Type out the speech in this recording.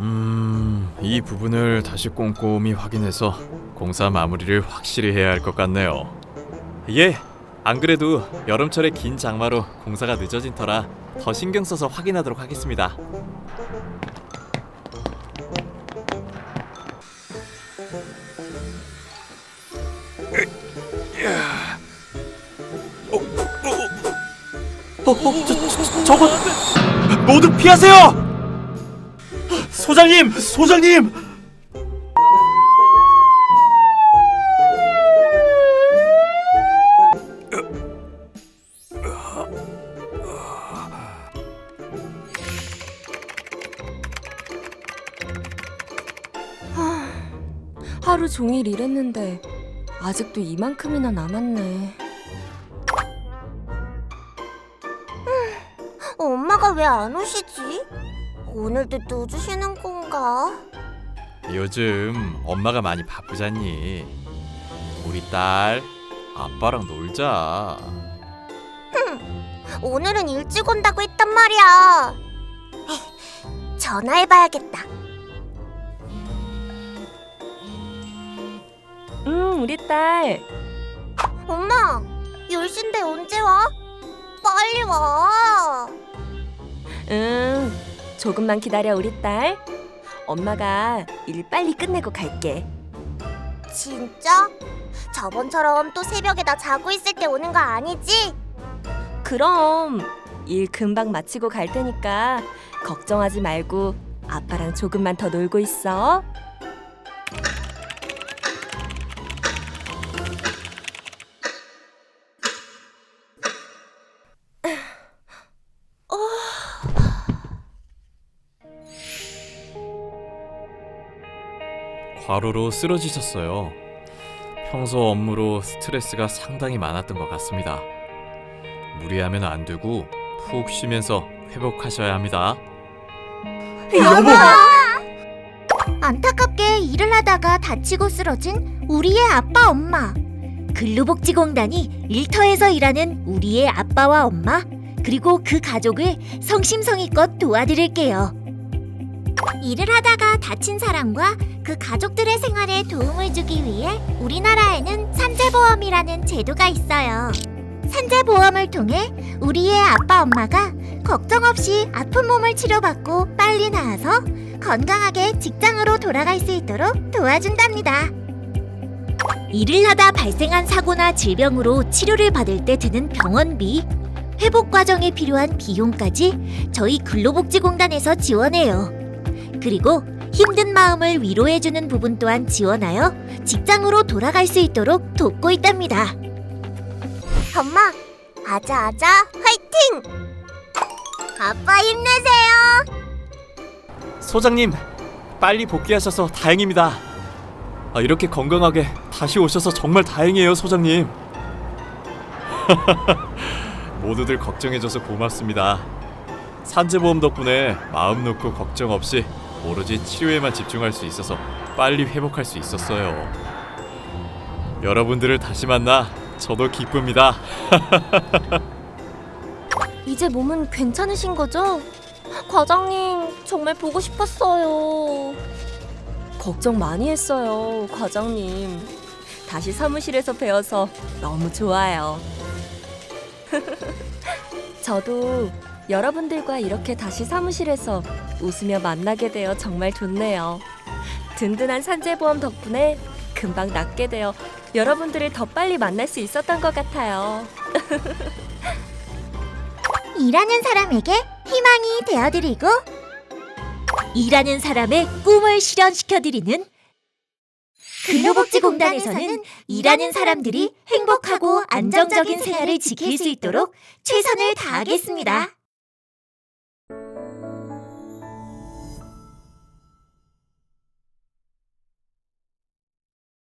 음, 이 부분을 다시 꼼꼼히 확인해서 공사 마무리를 확실히 해야 할 것 같네요. 예, 안 그래도 여름철에 긴 장마로 공사가 늦어진 터라 더 신경 써서 확인하도록 하겠습니다. 어, 어, 저, 저, 저거 모두 피하세요! 소장님, 소장님! 하루 종일 일했는데 아직도 이만큼이나 남았네. 엄마가 왜 안 오시지? 오늘도 늦으시는 건가? 요즘 엄마가 많이 바쁘잖니. 우리 딸 아빠랑 놀자. 오늘은 일찍 온다고 했단 말이야. 에이, 전화해봐야겠다. 응, 우리 딸. 엄마, 10시인데 언제 와? 빨리 와. 응, 조금만 기다려, 우리 딸. 엄마가 일 빨리 끝내고 갈게. 진짜? 저번처럼 또 새벽에 나 자고 있을 때 오는 거 아니지? 그럼 일 금방 마치고 갈 테니까 걱정하지 말고 아빠랑 조금만 더 놀고 있어. 과로로 쓰러지셨어요. 평소 업무로 스트레스가 상당히 많았던 것 같습니다. 무리하면 안 되고 푹 쉬면서 회복하셔야 합니다. 여보! 안타깝게 일을 하다가 다치고 쓰러진 우리의 아빠 엄마. 근로복지공단이 일터에서 일하는 우리의 아빠와 엄마 그리고 그 가족을 성심성의껏 도와드릴게요. 일을 하다가 다친 사람과 그 가족들의 생활에 도움을 주기 위해 우리나라에는 산재보험이라는 제도가 있어요. 산재보험을 통해 우리의 아빠 엄마가 걱정 없이 아픈 몸을 치료받고 빨리 나아서 건강하게 직장으로 돌아갈 수 있도록 도와준답니다. 일을 하다 발생한 사고나 질병으로 치료를 받을 때 드는 병원비, 회복 과정에 필요한 비용까지 저희 근로복지공단에서 지원해요. 그리고 힘든 마음을 위로해주는 부분 또한 지원하여 직장으로 돌아갈 수 있도록 돕고 있답니다. 엄마, 아자 아자 화이팅! 아빠 힘내세요. 소장님, 빨리 복귀하셔서 다행입니다. 아, 이렇게 건강하게 다시 오셔서 정말 다행이에요, 소장님. 모두들 걱정해줘서 고맙습니다. 산재보험 덕분에 마음 놓고 걱정 없이 오로지 치료에만 집중할 수 있어서 빨리 회복할 수 있었어요. 여러분들을 다시 만나 저도 기쁩니다. 이제 몸은 괜찮으신 거죠? 과장님, 정말 보고 싶었어요. 걱정 많이 했어요, 과장님. 다시 사무실에서 뵈어서 너무 좋아요. 저도 여러분들과 이렇게 다시 사무실에서 웃으며 만나게 되어 정말 좋네요. 든든한 산재보험 덕분에 금방 낫게 되어 여러분들을 더 빨리 만날 수 있었던 것 같아요. 일하는 사람에게 희망이 되어드리고 일하는 사람의 꿈을 실현시켜드리는 근로복지공단에서는 일하는 사람들이 행복하고 안정적인 생활을 지킬 수 있도록 최선을 다하겠습니다.